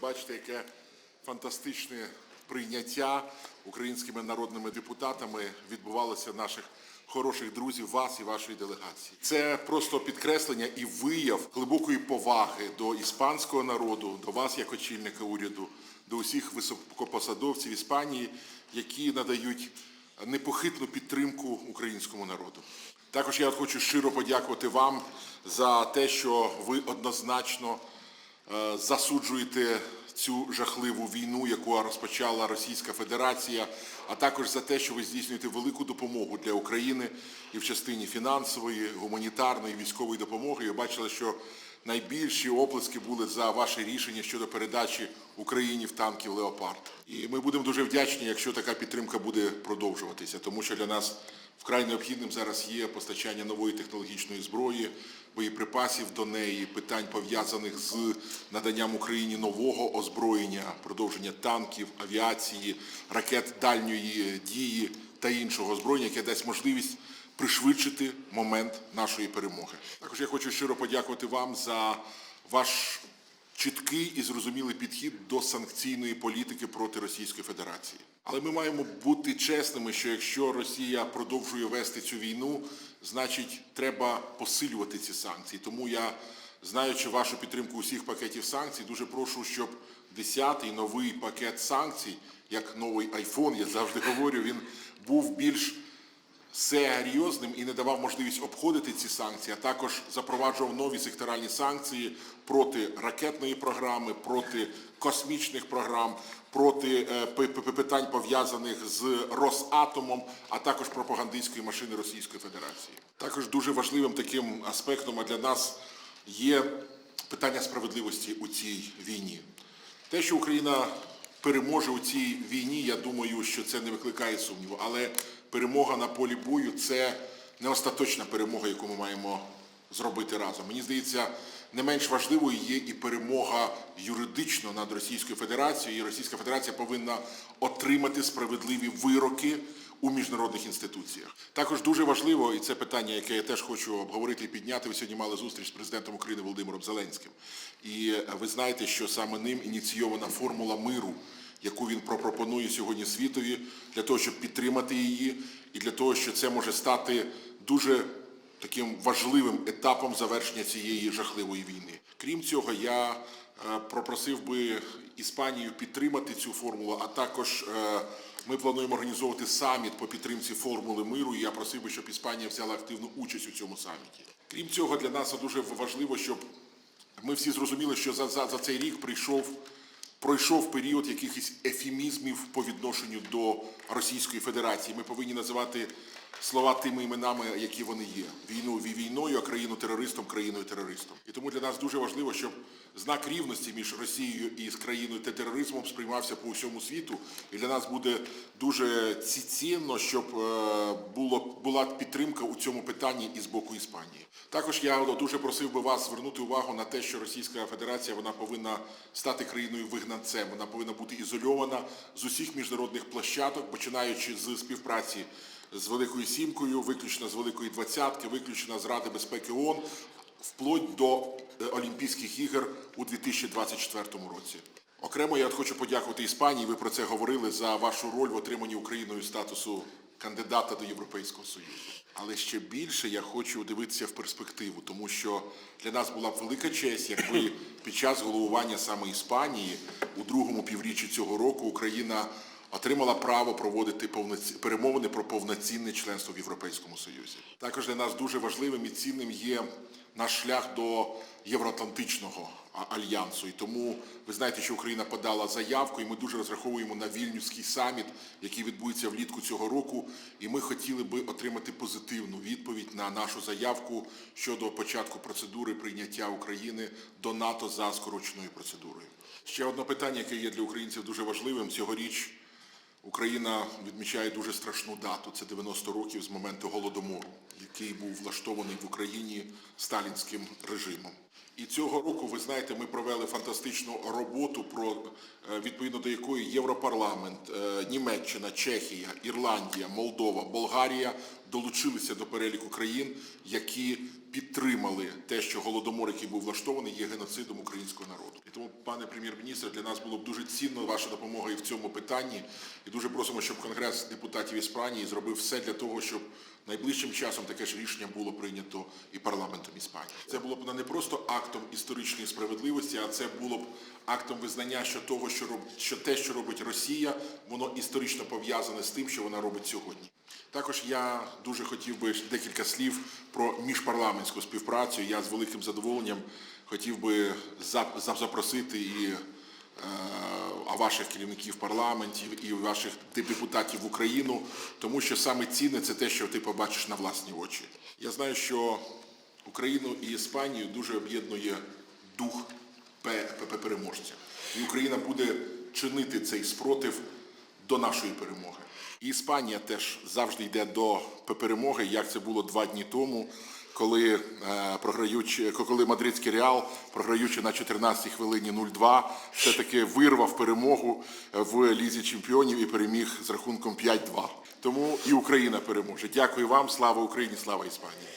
бачите, яке фантастичне прийняття українськими народними депутатами відбувалося наших хороших друзів, вас і вашої делегації. Це просто підкреслення і вияв глибокої поваги до іспанського народу, до вас як очільника уряду, до усіх високопосадовців Іспанії, які надають непохитну підтримку українському народу. Також я хочу щиро подякувати вам за те, що ви однозначно е, засуджуєте цю жахливу війну, яку розпочала Російська Федерація, а також за те, що ви здійснюєте велику допомогу для України і в частині фінансової, гуманітарної, військової допомоги. Я бачила, що найбільші оплески були за ваше рішення щодо передачі Україні в танків Леопард. І ми будемо дуже вдячні, якщо така підтримка буде продовжуватися, тому що для нас вкрай необхідним зараз є постачання нової технологічної зброї, боєприпасів до неї, питань пов'язаних з наданням Україні нового озброєння, продовження танків, авіації, ракет дальньої дії та іншого озброєння, яке дасть можливість пришвидшити момент нашої перемоги. Також я хочу щиро подякувати вам за ваш чіткий і зрозумілий підхід до санкційної політики проти Російської Федерації. Але ми маємо бути чесними, що якщо Росія продовжує вести цю війну, значить треба посилювати ці санкції. Тому я, знаючи вашу підтримку усіх пакетів санкцій, дуже прошу, щоб 10-й новий пакет санкцій, як новий айфон, я завжди говорю, він був більш серйозним і не давав можливість обходити ці санкції, а також запроваджував нові секторальні санкції проти ракетної програми, проти космічних програм, проти е, питань пов'язаних з Росатомом, а також пропагандистської машини Російської Федерації. Також дуже важливим таким аспектом для нас є питання справедливості у цій війні. Те, що Україна переможе у цій війні, я думаю, що це не викликає сумніву. Але перемога на полі бою це не остаточна перемога, яку ми маємо зробити разом. Мені здається, не менш важливою є і перемога юридично над Російською Федерацією. І Російська Федерація повинна отримати справедливі вироки у міжнародних інституціях. Також дуже важливо, і це питання, яке я теж хочу обговорити і підняти. Ви сьогодні мали зустріч з президентом України Володимиром Зеленським. І ви знаєте, що саме ним ініційована формула миру, яку він пропонує сьогодні світові, для того, щоб підтримати її, і для того, що це може стати дуже таким важливим етапом завершення цієї жахливої війни. Крім цього, я е, попросив би Іспанію підтримати цю формулу, а також е, ми плануємо організовувати саміт по підтримці формули миру. І я просив би, щоб Іспанія взяла активну участь у цьому саміті. Крім цього, для нас дуже важливо, щоб ми всі зрозуміли, що за, за, за цей рік прийшов пройшов період якихось ефемізмів по відношенню до Російської Федерації. Ми повинні називати слова тими іменами, які вони є: війну війною, а країну терористом, країною терористом. І тому для нас дуже важливо, щоб знак рівності між Росією і країною та тероризмом сприймався по усьому світу. І для нас буде дуже цінно, щоб е, було була підтримка у цьому питанні і з боку Іспанії. Також я дуже просив би вас звернути увагу на те, що Російська Федерація вона повинна стати країною вигнанцем. Вона повинна бути ізольована з усіх міжнародних площадок, починаючи з співпраці з Великою Сімкою, виключно з Великої Двадцятки, виключно з Ради безпеки ООН, вплоть до е, Олімпійських ігор у 2024 році. Окремо я хочу подякувати Іспанії. Ви про це говорили за вашу роль в отриманні Україною статусу кандидата до Європейського Союзу. Але ще більше я хочу дивитися в перспективу, тому що для нас була б велика честь, якби під час головування саме Іспанії у другому півріччі цього року Україна отримала право проводити перемовини про повноцінне членство в Європейському Союзі. Також для нас дуже важливим і цінним є наш шлях до Євроатлантичного альянсу. І тому ви знаєте, що Україна подала заявку, і ми дуже розраховуємо на вільнюський саміт, який відбудеться влітку цього року. І ми хотіли би отримати позитивну відповідь на нашу заявку щодо початку процедури прийняття України до НАТО за скороченою процедурою. Ще одне питання, яке є для українців дуже важливим цьогоріч. Україна відмічає дуже страшну дату. Це 90 років з моменту голодомору, який був влаштований в Україні сталінським режимом. І цього року, ви знаєте, ми провели фантастичну роботу, про е, відповідно до якої Європарламент, е, Німеччина, Чехія, Ірландія, Молдова, Болгарія долучилися до переліку країн, які підтримали те, що голодомор, який був влаштований, є геноцидом українського народу. І тому, пане прем'єр-міністр, для нас було б дуже цінно ваша допомога і в цьому питанні. І дуже просимо, щоб Конгрес депутатів Іспанії зробив все для того, щоб найближчим часом таке ж рішення було прийнято і парламентом Іспанії. Це було б не просто актом історичної справедливості, а це було б актом визнання, що того, що роб... що те, що робить Росія, воно історично пов'язане з тим, що вона робить сьогодні. Також я дуже хотів би декілька слів про міжпарламентську співпрацю. Я з великим задоволенням хотів би за- за- запросити і а ваших керівників парламентів і ваших депутатів в Україну, тому що саме цінне це те, що ти побачиш на власні очі. Я знаю, що Україну і Іспанію дуже об'єднує дух переможця. І Україна буде чинити цей спротив до нашої перемоги. І Іспанія теж завжди йде до перемоги, як це було два дні тому, коли е, програючи, коли мадридський реал, програючи на 14-й хвилині 0-2, все-таки вирвав перемогу в лізі чемпіонів і переміг з рахунком 5-2. Тому і Україна переможе. Дякую вам, слава Україні, слава Іспанії.